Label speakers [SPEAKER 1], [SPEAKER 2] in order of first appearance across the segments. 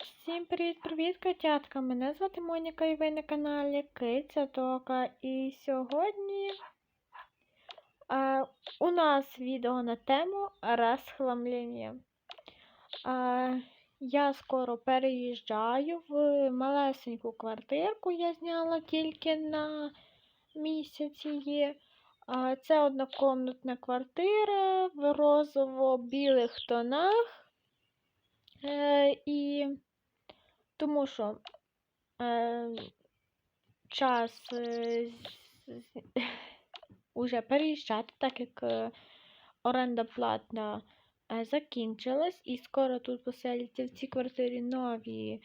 [SPEAKER 1] Всім привіт-привіт, котятка! Мене звати Моніка і ви на каналі Киця Тока. І сьогодні е, у нас відео на тему розхламлення. Е, я скоро переїжджаю в малесеньку квартирку, я зняла тільки на місяць її. Е, це однокомнатна квартира в розово-білих тонах. Е, і тому що е, час е, уже переїжджати, так як е, оренда платна е, закінчилась, і скоро тут поселяться в цій квартирі нові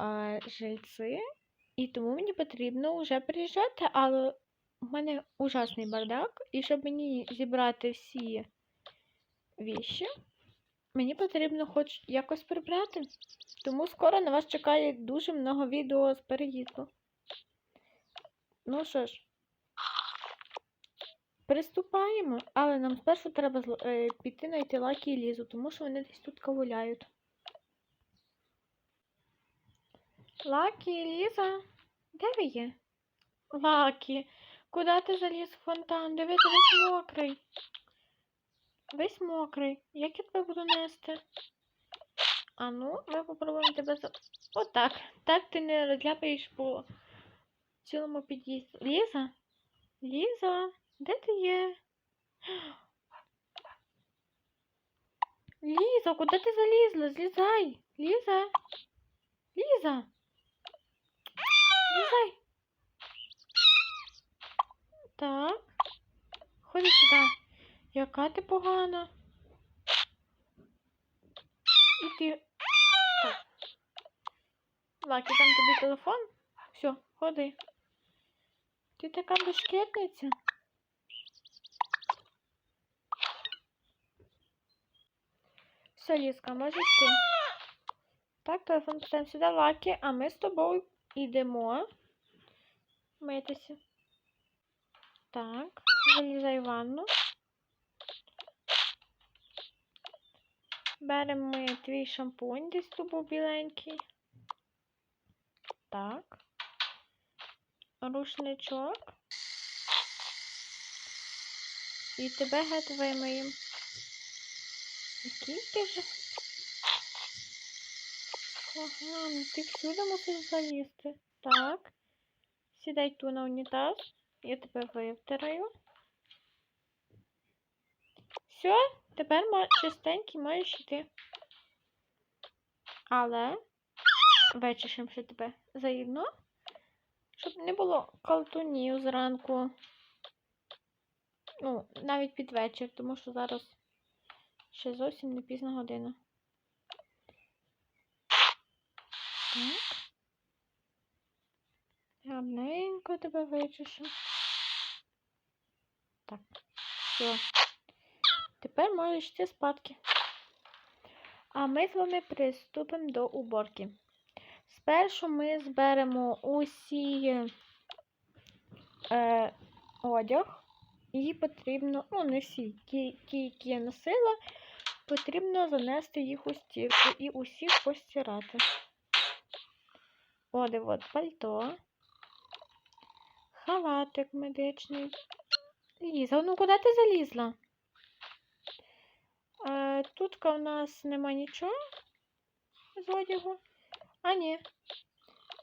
[SPEAKER 1] е, жильці, і тому мені потрібно вже переїжджати, але у мене ужасний бардак, і щоб мені зібрати всі віші, мені потрібно хоч якось прибрати. Тому скоро на вас чекає дуже много відео з переїзду. Ну що ж, приступаємо, але нам спершу треба е, піти знайти Лакі і Лізу, тому що вони десь тут кавуляють. Лакі і Ліза, де ви є? Лакі, куди ти заліз в фонтан? Диви, ти весь мокрий. Весь мокрий. Як я тебе буду нести? А ну, ми попробуємо тебе за. Отак. Так ти не розляпаєш по цілому під'їзду. Ліза? Ліза, де ти є? Ліза, куди ти залізла? Злізай! Ліза! Ліза! Злізай! Так. Ходи сюди. Яка ти погана? І ти. Так. Лакі, там тобі телефон? Все, ходи. Ти така бешкетниця. Все, Ліска, можеш ти. Так, телефон поставимо сюди, Лакі, а ми з тобою йдемо митися. Так, залізай в ванну. Беремо ми твій шампунь, десь тут був біленький. Так. Рушничок. І тебе геть вимиємо. Який ти же? Поганий, ти всюди мусиш залізти. Так. Сідай ту на унітаз. Я тебе вивтираю. Все, тепер чистенький маєш йти. Але вичешемо ще тебе заїдно, щоб не було калтунів зранку. Ну, навіть під вечір, тому що зараз ще зовсім не пізна година. Так. Гарненько тебе вичешу. Так, все. Тепер можеш йти спадки. А ми з вами приступимо до уборки. Спершу ми зберемо усі е, одяг. Її потрібно, ну, не всі, ті, які я носила, потрібно занести їх у стірку і усіх постирати. Оде от пальто, халатик медичний. Ліза, ну куди ти залізла? Е, тут у нас нема нічого з одягу. А, ні.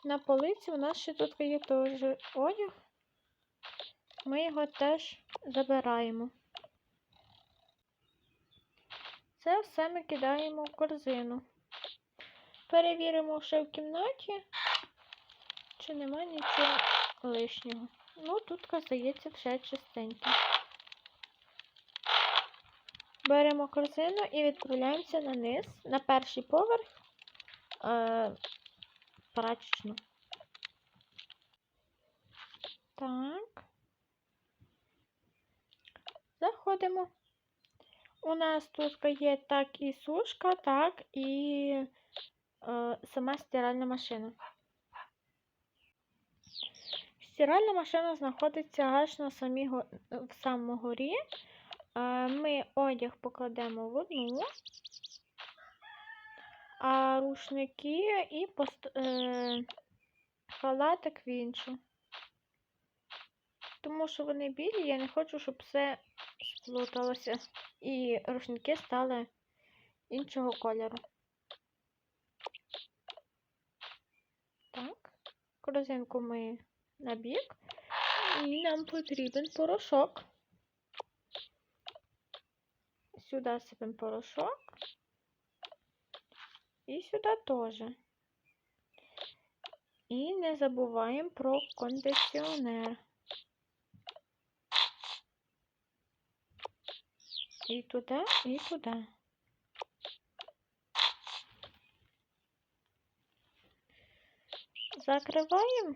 [SPEAKER 1] На полиці у нас ще тут є теж одяг. Ми його теж забираємо. Це все ми кидаємо в корзину. Перевіримо ще в кімнаті, чи нема нічого лишнього. Ну, тут, здається, все чистеньке. Беремо корзину і відправляємося на низ, на перший поверх е, прачечну. Так. Заходимо. У нас тут є так і сушка, так і е, сама стиральна машина. Стиральна машина знаходиться аж на самій в самому горі. Ми одяг покладемо в одну, а рушники і е... халатик в іншу. Тому що вони білі, я не хочу, щоб все сплуталося. І рушники стали іншого кольору. Так, корзинку ми на бік. І нам потрібен порошок. Сюди сипемо порошок. І сюди теж. І не забуваємо про кондиціонер. І туди, і туди. Закриваємо.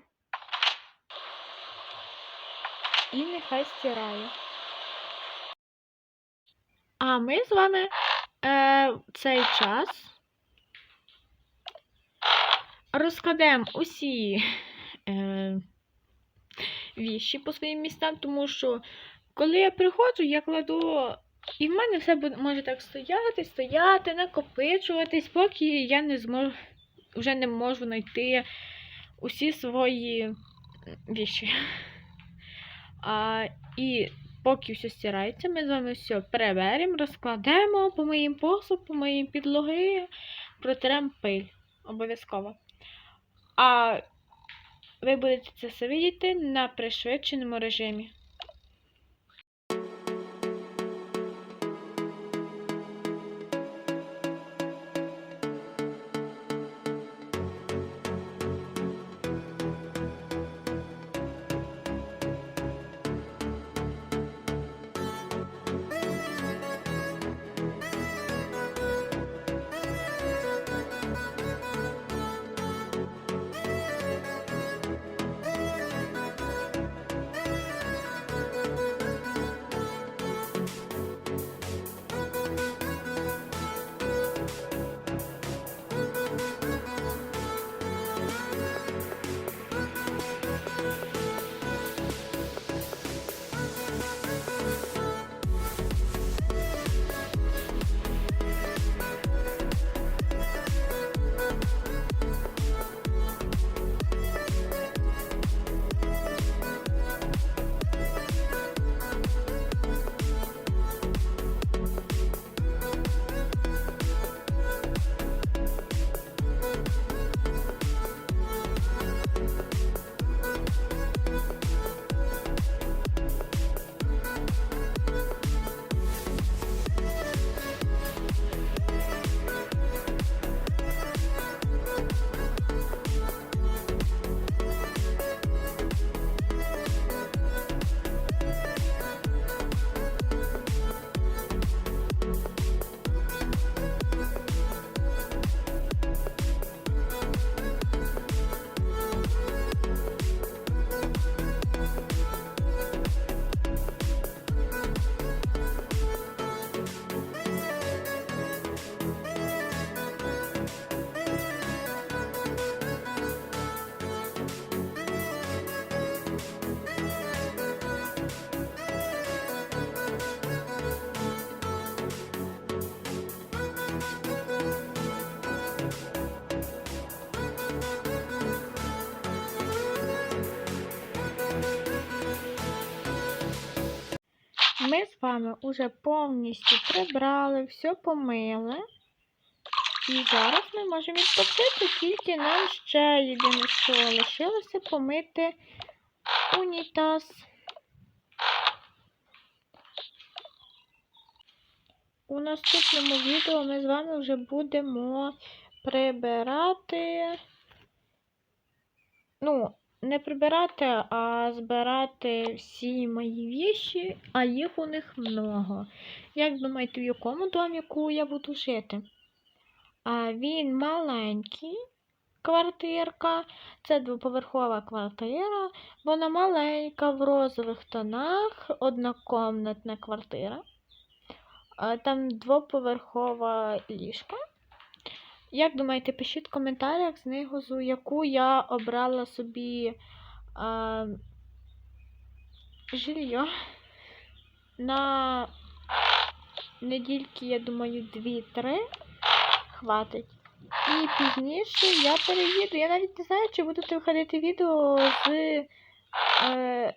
[SPEAKER 1] І нехай стирає. А ми з вами е, цей час розкладемо усі е, віші по своїм містам, тому що коли я приходжу, я кладу. І в мене все може так стояти, стояти, накопичуватись, поки я не зможу, вже не можу знайти усі свої віші. А, і поки все стирається, ми з вами все переберемо, розкладемо, помиємо посуд, помиємо підлоги, протеремо пиль. Обов'язково. А ви будете це все видіти на пришвидшеному режимі. Ми з вами уже повністю прибрали, все помили. І зараз ми можемо відпочити, тільки нам ще єдине, що лишилося помити унітаз. У наступному відео ми з вами вже будемо прибирати. Ну, не прибирати, а збирати всі мої віші, а їх у них много. Як думаєте, в якому доміку я буду жити? А він маленький квартирка, це двоповерхова квартира, вона маленька в розових тонах, однокомнатна квартира. Там двоповерхова ліжка. Як думаєте, пишіть в коментарях знизу, яку я обрала собі а, жилье на недільки, я думаю, 2-3 хватить. І пізніше я переїду. Я навіть не знаю, чи будете виходити відео з е,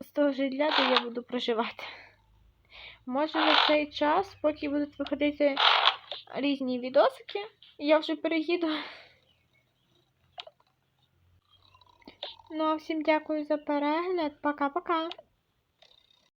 [SPEAKER 1] з того житла, де я буду проживати. Може на цей час, поки будуть виходити різні відосики. Я вже переїду. Ну, а всім дякую за перегляд. Пока-пока.